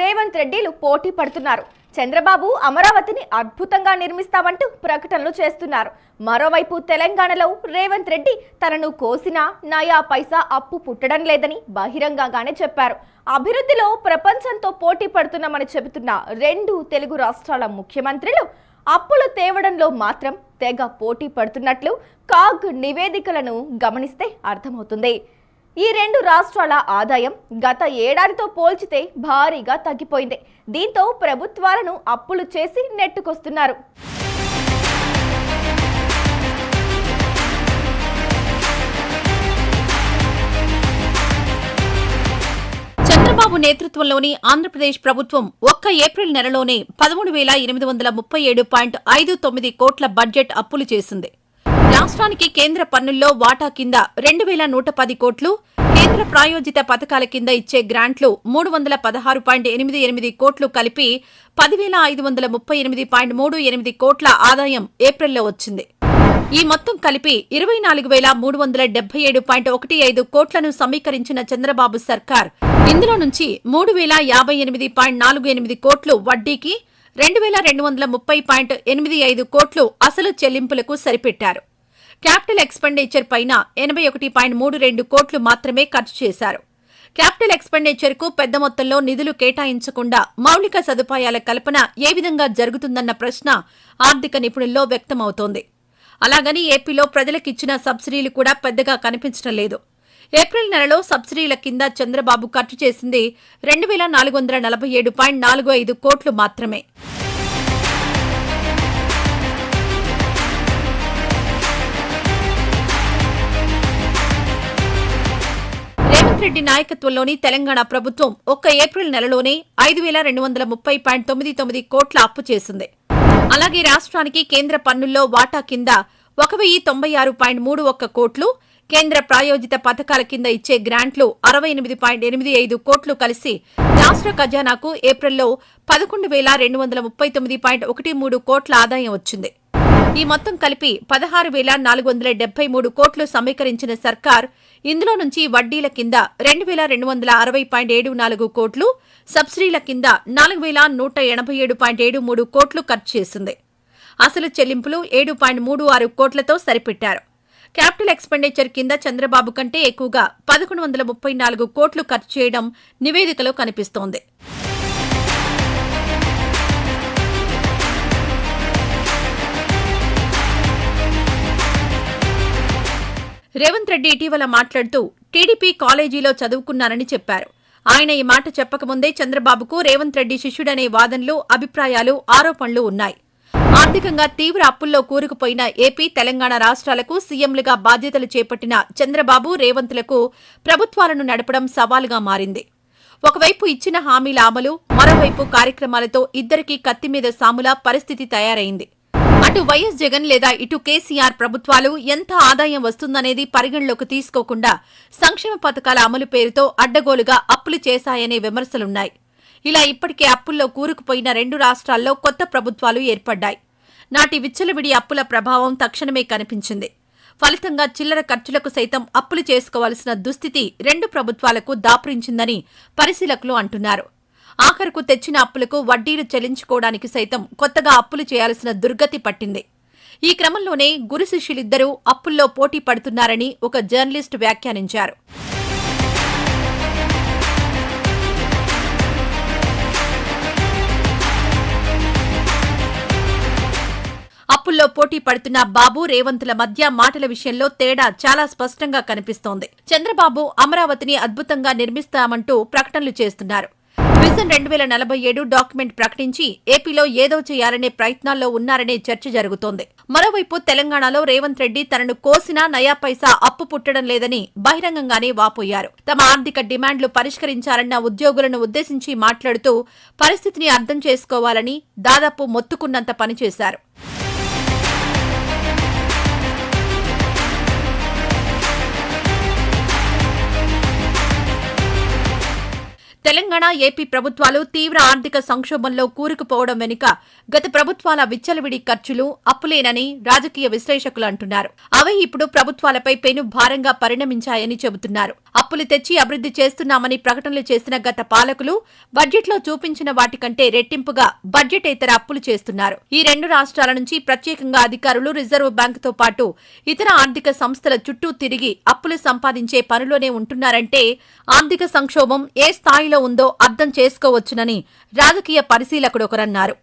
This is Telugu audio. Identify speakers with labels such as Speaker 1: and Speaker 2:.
Speaker 1: రేవంత్ రెడ్డిలు పోటీ పడుతున్నారు. చంద్రబాబు అమరావతిని అద్భుతంగా నిర్మిస్తామంటూ ప్రకటనలు చేస్తున్నారు. మరోవైపు తెలంగాణలో రేవంత్ రెడ్డి తనను కోసిన నయా పైసా అప్పు పుట్టడం లేదని బహిరంగంగానే చెప్పారు. అభివృద్ధిలో ప్రపంచంతో పోటీ పడుతున్నామని చెబుతున్న రెండు తెలుగు రాష్ట్రాల ముఖ్యమంత్రులు అప్పులు తేవడంలో మాత్రం తెగ పోటీ పడుతున్నట్లు కాగ్ నివేదికలను గమనిస్తే అర్థమవుతుంది. ఈ రెండు రాష్ట్రాల ఆదాయం గత ఏడాదితో పోల్చితే భారీగా తగ్గిపోయింది. దీంతో ప్రభుత్వాలను అప్పులు చేసి నెట్టుకొస్తున్నారు.
Speaker 2: చంద్రబాబు నేతృత్వంలోని ఆంధ్రప్రదేశ్ ప్రభుత్వం ఒక్క ఏప్రిల్ నెలలోనే పదమూడు వేల ఎనిమిది వందల ముప్పై ఏడు పాయింట్ ఐదు తొమ్మిది కోట్ల బడ్జెట్ అప్పులు చేసింది. రాష్ట్రానికి కేంద్ర పన్నుల్లో వాటా కింద రెండు వేల నూట పది కోట్లు కేంద్ర ప్రాయోజిత పథకాల కింద ఇచ్చే గ్రాంట్లు మూడు వందల పదహారు పాయింట్ ఎనిమిది ఎనిమిది కోట్లు కలిపి పదివేల ఐదు వందల ముప్పై ఎనిమిది పాయింట్ మూడు ఎనిమిది కోట్ల ఆదాయం ఏప్రిల్లో వచ్చింది. ఈ మొత్తం కలిపి ఇరవై నాలుగు వేల మూడు వందల డెబ్బై ఏడు పాయింట్ ఒకటి ఐదు కోట్లను సమీకరించిన చంద్రబాబు సర్కార్ ఇందులో నుంచి మూడు వేల యాభై ఎనిమిది పాయింట్ నాలుగు ఎనిమిది కోట్లు వడ్డీకి రెండు వేల రెండు వందల ముప్పై పాయింట్ ఎనిమిది ఐదు కోట్లు అసలు చెల్లింపులకు సరిపెట్టారు. క్యాపిటల్ ఎక్స్పెండిచర్ పైన ఎనభై ఒకటి పాయింట్ మూడు రెండు కోట్లు మాత్రమే ఖర్చు చేశారు. క్యాపిటల్ ఎక్స్పెండిచర్కు పెద్ద మొత్తంలో నిధులు కేటాయించకుండా మౌలిక సదుపాయాల కల్పన ఏ విధంగా జరుగుతుందన్న ప్రశ్న ఆర్థిక నిపుణుల్లో వ్యక్తమవుతోంది. అలాగని ఏపీలో ప్రజలకిచ్చిన సబ్సిడీలు కూడా పెద్దగా కనిపించడం లేదు. ఏప్రిల్ నెలలో సబ్సిడీల కింద చంద్రబాబు ఖర్చు చేసింది రెండు వేల నాలుగు వందల నలభై ఏడు పాయింట్ నాలుగు ఐదు కోట్లు మాత్రమే. రెడ్డి నాయకత్వంలోని తెలంగాణ ప్రభుత్వం ఒక్క ఏప్రిల్ నెలలోనే ఐదు వేల రెండు వందల ముప్పై పాయింట్ తొమ్మిది తొమ్మిది కోట్ల అప్పు చేసింది. అలాగే రాష్ట్రానికి కేంద్ర పన్నుల్లో వాటా కింద ఒక వెయ్యి తొంభై ఆరు పాయింట్ మూడు ఒక్క కోట్లు కేంద్ర ప్రాయోజిత పథకాల కింద ఇచ్చే గ్రాంట్లు అరవై ఎనిమిది పాయింట్ ఎనిమిది ఐదు కోట్లు కలిసి రాష్ట్ర ఖజానాకు ఏప్రిల్లో పదకొండు వేల రెండు వందల ముప్పై తొమ్మిది పాయింట్ ఒకటి మూడు కోట్ల ఆదాయం వచ్చింది. ఈ మొత్తం కలిపి పదహారు వేల నాలుగు వందల డెబ్బై మూడు కోట్లు సమీకరించిన సర్కార్ ఇందులో నుంచి వడ్డీల కింద రెండు వేల రెండు వందల అరవై పాయింట్ ఏడు నాలుగు కోట్లు సబ్సిడీల కింద నాలుగు వేల నూట ఎనభై ఏడు పాయింట్ ఏడు మూడు కోట్లు ఖర్చు చేసింది. అసలు చెల్లింపులు ఏడు పాయింట్ మూడు ఆరు కోట్లతో సరిపెట్టారు. క్యాపిటల్ ఎక్స్పెండిచర్ కింద చంద్రబాబు కంటే ఎక్కువగా పదకొండు వందల ముప్పై నాలుగు కోట్లు ఖర్చు చేయడం నివేదికలో కనిపిస్తోంది. రేవంత్ రెడ్డి ఇటీవల మాట్లాడుతూ టీడీపీ కాలేజీలో చదువుకున్నారని చెప్పారు. ఆయన ఈ మాట చెప్పకముందే చంద్రబాబుకు రేవంత్ రెడ్డి శిష్యుడనే వాదనలు అభిప్రాయాలు ఆరోపణలు ఉన్నాయి. ఆర్థికంగా తీవ్ర అప్పుల్లో కూరుకుపోయిన ఏపీ తెలంగాణ రాష్ట్రాలకు సీఎంలుగా బాధ్యతలు చేపట్టిన చంద్రబాబు రేవంత్లకు ప్రభుత్వాలను నడపడం సవాలుగా మారింది. ఒకవైపు ఇచ్చిన హామీల అమలు మరోవైపు కార్యక్రమాలతో ఇద్దరికీ కత్తి మీద సాముల పరిస్థితి తయారైంది. అటు వైఎస్ జగన్ లేదా ఇటు కేసీఆర్ ప్రభుత్వాలు ఎంత ఆదాయం వస్తుందనేది పరిగణలోకి తీసుకోకుండా సంక్షేమ పథకాల అమలు పేరుతో అడ్డగోలుగా అప్పులు చేశాయనే విమర్శలున్నాయి. ఇలా ఇప్పటికే అప్పుల్లో కూరుకుపోయిన రెండు రాష్ట్రాల్లో కొత్త ప్రభుత్వాలు ఏర్పడ్డాయి. నాటి విచ్చలవిడి అప్పుల ప్రభావం తక్షణమే కనిపించింది. ఫలితంగా చిల్లర ఖర్చులకు సైతం అప్పులు చేసుకోవాల్సిన దుస్థితి రెండు ప్రభుత్వాలకు దాపురించిందని పరిశీలకులు అంటున్నారు. ఆఖరుకు తెచ్చిన అప్పులకు వడ్డీలు చెల్లించుకోవడానికి సైతం కొత్తగా అప్పులు చేయాల్సిన దుర్గతి పట్టింది. ఈ క్రమంలోనే గురు శిష్యులిద్దరూ అప్పుల్లో పోటీ పడుతున్నారని ఒక జర్నలిస్టు వ్యాఖ్యానించారు. అప్పుల్లో పోటీ పడుతున్న బాబు రేవంత్ల మధ్య మాటల విషయంలో తేడా చాలా స్పష్టంగా కనిపిస్తోంది. చంద్రబాబు అమరావతిని అద్భుతంగా నిర్మిస్తామంటూ ప్రకటనలు చేస్తున్నారు. విజన్ రెండు వేల నలభై ఏడు డాక్యుమెంట్ ప్రకటించి ఏపీలో ఏదో చేయాలనే ప్రయత్నాల్లో ఉన్నారనే చర్చ జరుగుతోంది. మరోవైపు తెలంగాణలో రేవంత్ రెడ్డి తనను కోసినా నయా పైసా అప్పు పుట్టడం లేదని బహిరంగంగానే వాపోయారు. తమ ఆర్థిక డిమాండ్లు పరిష్కరించాలన్న ఉద్యోగులను ఉద్దేశించి మాట్లాడుతూ పరిస్థితిని అర్థం చేసుకోవాలని దాదాపు మొత్తుకున్నంత పనిచేశారు. తెలంగాణ ఏపీ ప్రభుత్వాలు తీవ్ర ఆర్థిక సంక్షోభంలో కూరుకుపోవడం వెనుక గత ప్రభుత్వాల విచ్చలవిడి ఖర్చులు అప్పులేనని రాజకీయ విశ్లేషకులు అంటున్నారు. అవే ఇప్పుడు ప్రభుత్వాలపై పెను భారంగా పరిణమించాయని చెబుతున్నారు. అప్పులు తెచ్చి అభివృద్ధి చేస్తున్నామని ప్రకటనలు చేసిన గత పాలకులు బడ్జెట్లో చూపించిన వాటికంటే రెట్టింపుగా బడ్జెట్ ఇతర అప్పులు చేస్తున్నారు. ఈ రెండు రాష్ట్రాల నుంచి ప్రత్యేకంగా అధికారులు రిజర్వ్ బ్యాంకుతో పాటు ఇతర ఆర్థిక సంస్థల చుట్టూ తిరిగి అప్పులు సంపాదించే పనిలోనే ఉంటున్నారంటే ఆర్థిక సంక్షోభం ఏ స్థాయిలో ఉందో అర్థం చేసుకోవచ్చునని రాజకీయ పరిశీలకుడు ఒకరన్నారు.